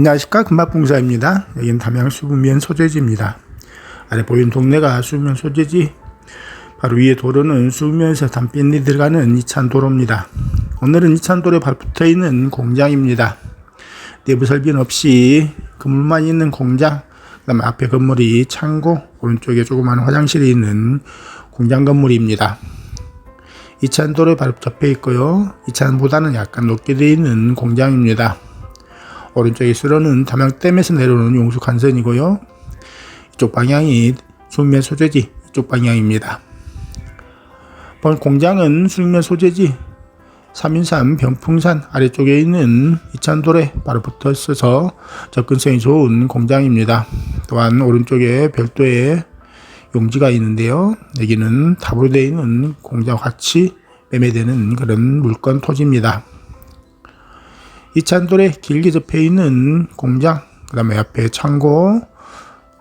안녕하십니까 금박봉사입니다. 여기는 담양 수분면 소재지입니다. 아래 보이는 동네가 수면 소재지 바로 위에 도로는 수면에서 담빈이 들어가는 이찬 도로입니다. 오늘은 이찬 도로에 바로 붙어 있는 공장입니다. 내부 설비는 없이 건물만 있는 공장, 그다음에 앞에 건물이 창고, 오른쪽에 조그마한 화장실이 있는 공장 건물입니다. 이찬 도로에 바로 접해 있고요. 이찬보다는 약간 높게 되어 있는 공장입니다. 오른쪽에 쓰러는 담양댐에서 내려오는 용수 간선이고요. 이쪽 방향이 수면 소재지 이쪽 방향입니다. 본 공장은 수면 소재지 3인산 병풍산 아래쪽에 있는 이찬돌에 바로 붙어 있어서 접근성이 좋은 공장입니다. 또한 오른쪽에 별도의 용지가 있는데요. 여기는 탑으로 되어 있는 공장 같이 매매되는 그런 물건 토지입니다. 이 찬돌에 길게 접해 있는 공장, 그 다음에 옆에 창고,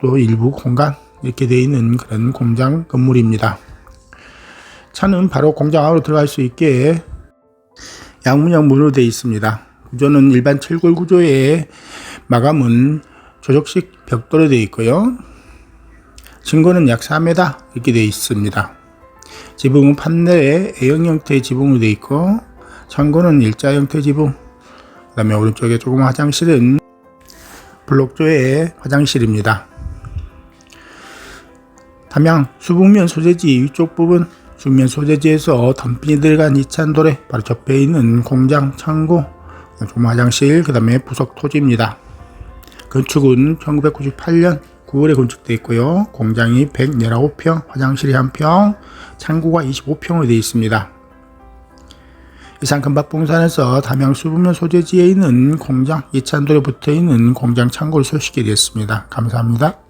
또 일부 공간, 이렇게 되어 있는 그런 공장 건물입니다. 차는 바로 공장 안으로 들어갈 수 있게 양문형 문으로 되어 있습니다. 구조는 일반 철골 구조의 마감은 조적식 벽돌로 되어 있고요. 증거는 약 4m 이렇게 되어 있습니다. 지붕은 판넬에 A형 형태의 지붕으로 되어 있고 창고는 일자 형태 지붕 그 다음에 오른쪽에 조금 화장실은 블록조의 화장실입니다. 담양 수북면 소재지 위쪽 부분 수면 소재지에서 단핀이 들어간 이찬돌에 바로 접해 있는 공장, 창고, 조금 화장실, 그 다음에 부속 토지입니다. 건축은 1998년 9월에 건축되어 있고요. 공장이 119평, 화장실이 1평, 창고가 25평으로 되어 있습니다. 이상 금박봉산에서 담양 수분면 소재지에 있는 공장 이찬돌에 붙어 있는 공장 창고를 소식해 드렸습니다. 감사합니다.